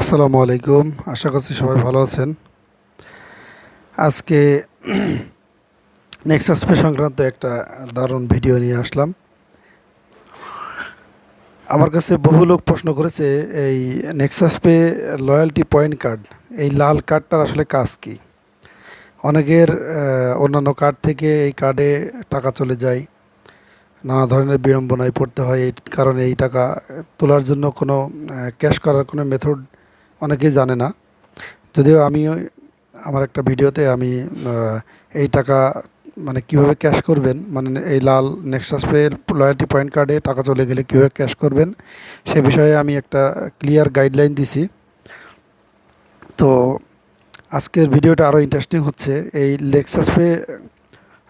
আসসালামু আলাইকুম। আশা করছি সবাই ভালো আছেন। আজকে নেক্সাস পে সংক্রান্ত একটা দারুণ ভিডিও নিয়ে আসলাম। আমার কাছে বহু লোক প্রশ্ন করেছে, এই Nexus pay loyalty point card এই লাল কার্ডটার আসলে কাজ কী? অনেকের অন্যান্য কার্ড থেকে এই কার্ডে টাকা চলে যায়। নানা ধরনের বিড়ম্বনায় পড়তে হয়। এই কারণে এই টাকা তোলার জন্য কোনো ক্যাশ করার কোনো মেথড অনেকেই জানে না। যদিও আমি আমার একটা ভিডিওতে আমি এই টাকা মানে কীভাবে ক্যাশ করবেন মানে এই লাল নেক্সাস পে লয়্যালটি পয়েন্ট কার্ডে টাকা চলে গেলে কীভাবে ক্যাশ করবেন, সে বিষয়ে আমি একটা ক্লিয়ার গাইডলাইন দিছি। তো আজকের ভিডিওটা আরও ইন্টারেস্টিং হচ্ছে। এই Lexus pay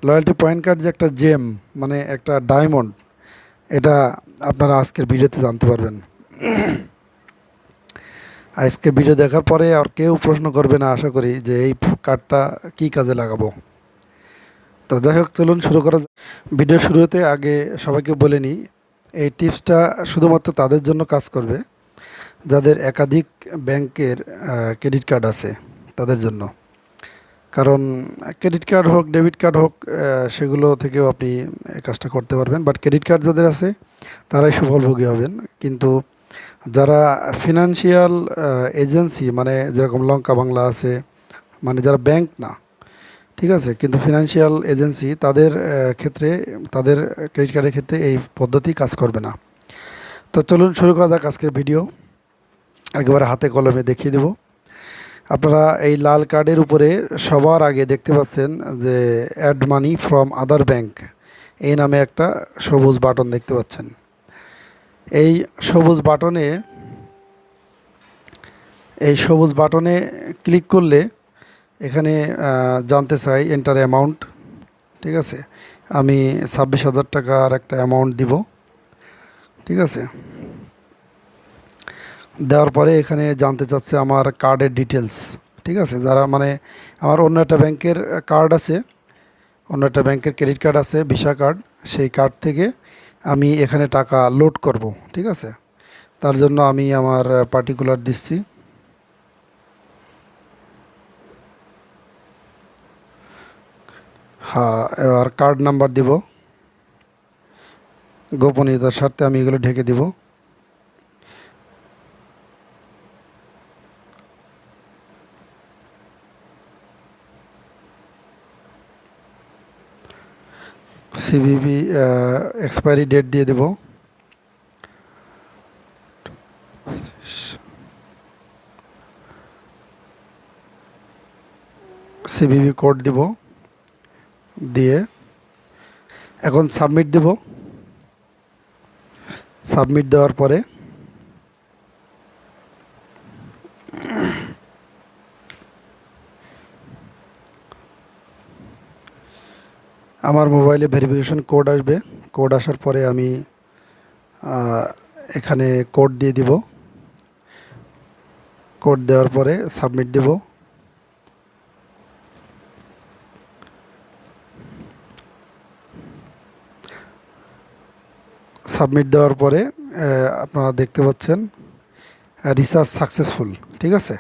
loyalty point card যে একটা জেম মানে একটা ডায়মন্ড এটা আপনারা আজকের ভিডিওতে জানতে পারবেন। আজকে ভিডিও দেখার পরে আর কেউ প্রশ্ন করবে না, আশা করি যে এই কার্ডটা কী কাজে লাগাবো। তো যাই হোক, চলুন শুরু করা। ভিডিও শুরুতে আগে সবাইকে বলে নিই, এই টিপসটা শুধুমাত্র তাদের জন্য কাজ করবে, যাদের একাধিক ব্যাংকের ক্রেডিট কার্ড আছে তাদের জন্য। কারণ ক্রেডিট কার্ড হোক ডেবিট কার্ড হোক সেগুলো থেকেও আপনি কাজটা করতে পারবেন। বাট ক্রেডিট কার্ড যাদের আছে, তারাই সুফলভোগী হবেন। কিন্তু যারা ফিনান্সিয়াল এজেন্সি মানে যেরকম লঙ্কা বাংলা আছে মানে যারা ব্যাংক না, ঠিক আছে? কিন্তু ফিনান্সিয়াল এজেন্সি তাদের ক্ষেত্রে, তাদের ক্রেডিট কার্ডের ক্ষেত্রে এই পদ্ধতি কাজ করবে না। তো চলুন শুরু করা যাক আজকের ভিডিও একেবারে হাতে কলমে দেখিয়ে দেবো। আপনারা এই লাল কার্ডের উপরে সবার আগে দেখতে পাচ্ছেন যে add money from other bank এই নামে একটা সবুজ বাটন দেখতে পাচ্ছেন। এই সবুজ বাটনে, এই সবুজ বাটনে ক্লিক করলে এখানে জানতে চাই এন্টার অ্যামাউন্ট ঠিক আছে? আমি ছাব্বিশ হাজার টাকার একটা অ্যামাউন্ট দিব, ঠিক আছে? দেওয়ার পরে এখানে জানতে চাচ্ছে আমার কার্ডের ডিটেলস ঠিক আছে? যারা মানে আমার অন্য একটা ব্যাংকের কার্ড আছে, অন্য একটা ব্যাংকের ক্রেডিট কার্ড আছে ভিসা কার্ড সেই কার্ড থেকে আমি এখানে টাকা লোড করব, ঠিক আছে? তার জন্য আমি আমার পার্টিকুলার দিচ্ছি। হ্যাঁ এবার কার্ড নাম্বার দিব। গোপনীয়তার স্বার্থে আমি এগুলো ঢেকে দিব। সিভিভি এক্সপায়ারি ডেট দিয়ে দেব। সিভিভি কোড দিব। দিয়ে এখন সাবমিট দেব। সাবমিট দেওয়ার পরে আমার মোবাইলে ভেরিফিকেশন কোড আসবে। কোড আসার পরে আমি এখানে কোড দিয়ে দিব। কোড দেওয়ার পরে সাবমিট দেব। সাবমিট দেওয়ার পরে আপনারা দেখতে পাচ্ছেন রিচার্জ সাকসেসফুল, ঠিক আছে?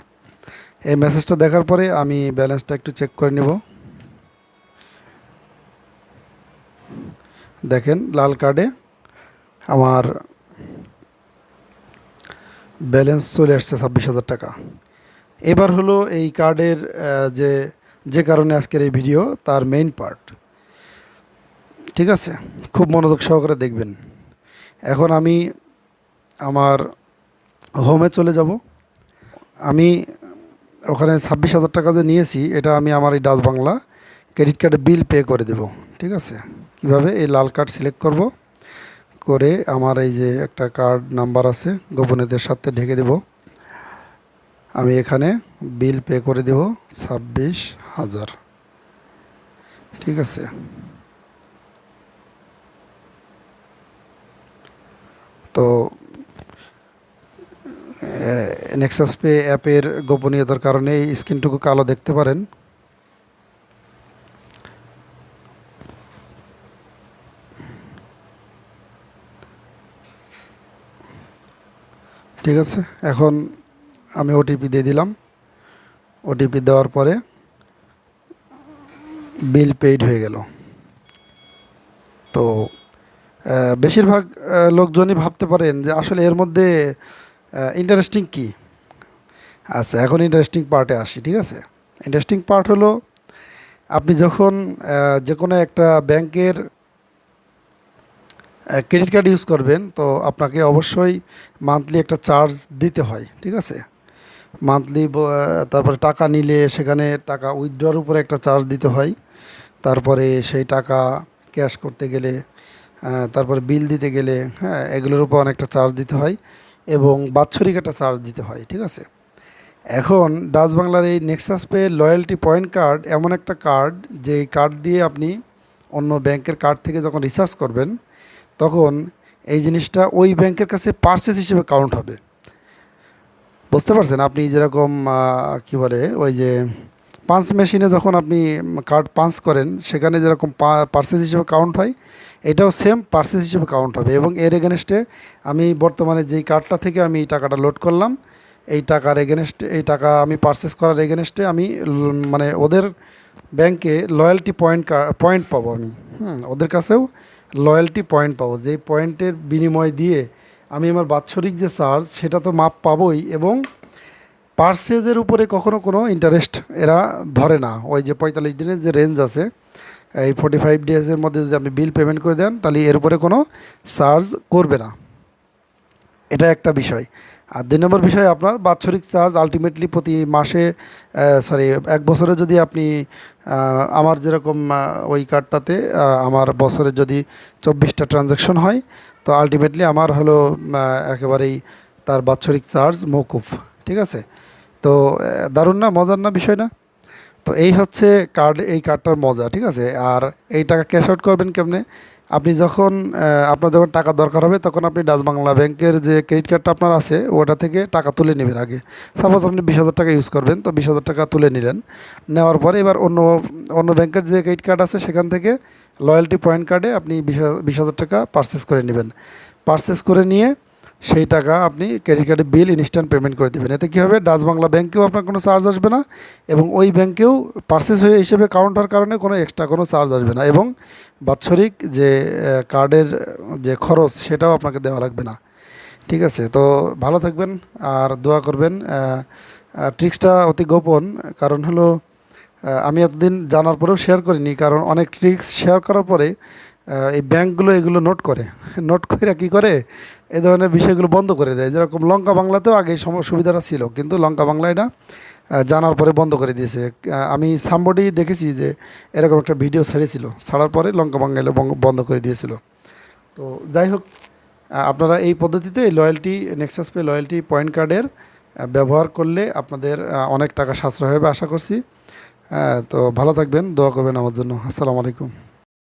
এই মেসেজটা দেখার পরে আমি ব্যালেন্সটা একটু চেক করে নেব। দেখেন, লাল কার্ডে আমার ব্যালেন্স চলে আসছে ছাব্বিশ হাজার টাকা। এবার হলো এই কার্ডের যে যে কারণে আজকের এই ভিডিও তার মেইন পার্ট ঠিক আছে? খুব মনোযোগ সহকারে দেখবেন। এখন আমি আমার হোমে চলে যাব। আমি ওখানে ছাব্বিশ হাজার টাকা যে নিয়েছি, এটা আমি আমার এই ডাচ বাংলা ক্রেডিট কার্ডে বিল পে করে দেব। ঠিক আছে? কীভাবে এই লাল কার্ড সিলেক্ট করব? করে আমার এই যে একটা কার্ড নাম্বার আছে গোপনীয়তার সাথে ঢেকে দেব। আমি এখানে বিল পে করে দেব ছাব্বিশ হাজার। ঠিক আছে? তো নেক্সাস পে অ্যাপের গোপনীয়তার কারণে এই স্ক্রিনটুকু কালো দেখতে পারেন। ঠিক আছে? এখন আমি ওটিপি দিয়ে দিলাম। ওটিপি দেওয়ার পরে বিল পেইড হয়ে গেল। তো বেশিরভাগ লোকজনই ভাবতে পারেন যে আসলে এর মধ্যে ইন্টারেস্টিং কি? আচ্ছা এখন ইন্টারেস্টিং পার্টে আসি, ঠিক আছে? ইন্টারেস্টিং পার্ট হলো, আপনি যখন যে কোনো একটা ব্যাংকের ক্রেডিট কার্ড ইউজ করবেন, তো আপনাকে অবশ্যই মান্থলি একটা চার্জ দিতে হয়, ঠিক আছে? মান্থলি তারপরে টাকা নিলে সেখানে টাকা উইথড্রর উপরে একটা চার্জ দিতে হয়, তারপরে সেই টাকা ক্যাশ করতে গেলে তারপরে বিল দিতে গেলে হ্যাঁ এগুলোর উপর অনেকটা চার্জ দিতে হয় এবং বাৎসরিক একটা চার্জ দিতে হয়, ঠিক আছে? এখন ডাচ বাংলার এই Nexus pay loyalty point card এমন একটা কার্ড যে কার্ড দিয়ে আপনি অন্য ব্যাংকের কার্ড থেকে যখন রিচার্জ করবেন তখন এই জিনিসটা ওই ব্যাংকের কাছে পার্সেস হিসেবে কাউন্ট হবে। বুঝতে পারছেন? আপনি যেরকম কি বলে, ওই যে পাঞ্চ মেশিনে যখন আপনি কার্ড পাঞ্চ করেন, সেখানে যেরকম পার্সেস হিসেবে কাউন্ট হয়, এটাও সেম পার্সেস হিসেবে কাউন্ট হবে। এবং এর এগেনস্টে আমি বর্তমানে যেই কার্ডটা থেকে আমি এই টাকাটা লোড করলাম, এই টাকার এগেনস্টে এই টাকা আমি পারচেস করার এগেনস্টে আমি মানে ওদের ব্যাংকে লয়্যালটি পয়েন্ট পয়েন্ট পাবো আমি। হুম, ওদের কাছেও লয়্যালটি পয়েন্ট পাবো। যেই পয়েন্টের বিনিময় দিয়ে আমি আমার বাৎসরিক যে চার্জ সেটা তো মাপ পাবই এবং পার্সেজের উপরে কখনো কোনো ইন্টারেস্ট এরা ধরে না। ওই যে পঁয়তাল্লিশ দিনের যে রেঞ্জ আছে, এই ফোর্টি ফাইভ ডেজের মধ্যে যদি আপনি বিল পেমেন্ট করে দেন, তাহলে এর উপরে কোনো চার্জ করবে না। এটা একটা বিষয়। আর দুই নম্বর বিষয় আপনার বাৎসরিক চার্জ আলটিমেটলি প্রতি মাসে সরি এক বছরে যদি আপনি আমার যেরকম ওই কার্ডটাতে আমার বছরে যদি চব্বিশটা ট্রানজ্যাকশন হয়, তো আলটিমেটলি আমার হলো একেবারেই তার বাৎসরিক চার্জ মৌকুফ, ঠিক আছে? তো দারুণ না? মজার না বিষয় না? তো এই হচ্ছে কার্ড এই কার্ডটার মজা, ঠিক আছে? আর এই টাকা ক্যাশ আউট করবেন কেমনে? আপনি যখন আপনার যখন টাকা দরকার হবে, তখন আপনি ডাচ বাংলা ব্যাংকের যে ক্রেডিট কার্ডটা আপনার আছে, ওটা থেকে টাকা তুলে নেবেন আগে। সাপোজ আপনি বিশ হাজার টাকা ইউজ করবেন, তো বিশ হাজার টাকা তুলে নিলেন। নেওয়ার পরে এবার অন্য অন্য ব্যাংকের যে ক্রেডিট কার্ড আছে, সেখান থেকে লয়্যালটি পয়েন্ট কার্ডে আপনি বিশ হাজার- টাকা পারচেস করে নেবেন। পারচেস করে নিয়ে সেই টাকা আপনি ক্রেডিট কার্ডে বিল ইনস্ট্যান্ট পেমেন্ট করে দেবেন। এতে কী হবে? ডাচ বাংলা ব্যাংকেও আপনার কোনো চার্জ আসবে না এবং ওই ব্যাংকেও পার্সেস হয়ে হিসেবে কাউন্ট হওয়ার কারণে কোনো এক্সট্রা কোনো চার্জ আসবে না এবং বাৎসরিক যে কার্ডের যে খরচ সেটাও আপনাকে দেওয়া লাগবে না। ঠিক আছে? তো ভালো থাকবেন আর দোয়া করবেন। ট্রিক্সটা অতি গোপন। কারণ হলো আমি এতদিন জানার পরেও শেয়ার করিনি। কারণ অনেক ট্রিক্স শেয়ার করার পরে এই ব্যাংকগুলো এগুলো নোট করে। নোট করে কী করে? এই ধরনের বিষয়গুলো বন্ধ করে দেয়। যেরকম লঙ্কা বাংলাতেও আগে সম- সুবিধাটা ছিল কিন্তু লঙ্কা না আহ, জানার পরে বন্ধ করে দিয়েছে। আমি সামবডি দেখেছি যে এরকম একটা ভিডিও ছেড়েছিল ছাড়ার পরে লঙ্কা বাংলা বন্ধ করে দিয়েছিল। তো যাই হোক আপনারা এই পদ্ধতিতে loyalty Nexus pay loyalty point কার্ডের ব্যবহার করলে আপনাদের অনেক টাকা সাশ্রয় হবে আশা করছি। তো ভালো থাকবেন দোয়া করবেন আমার জন্য। আসসালামু আলাইকুম।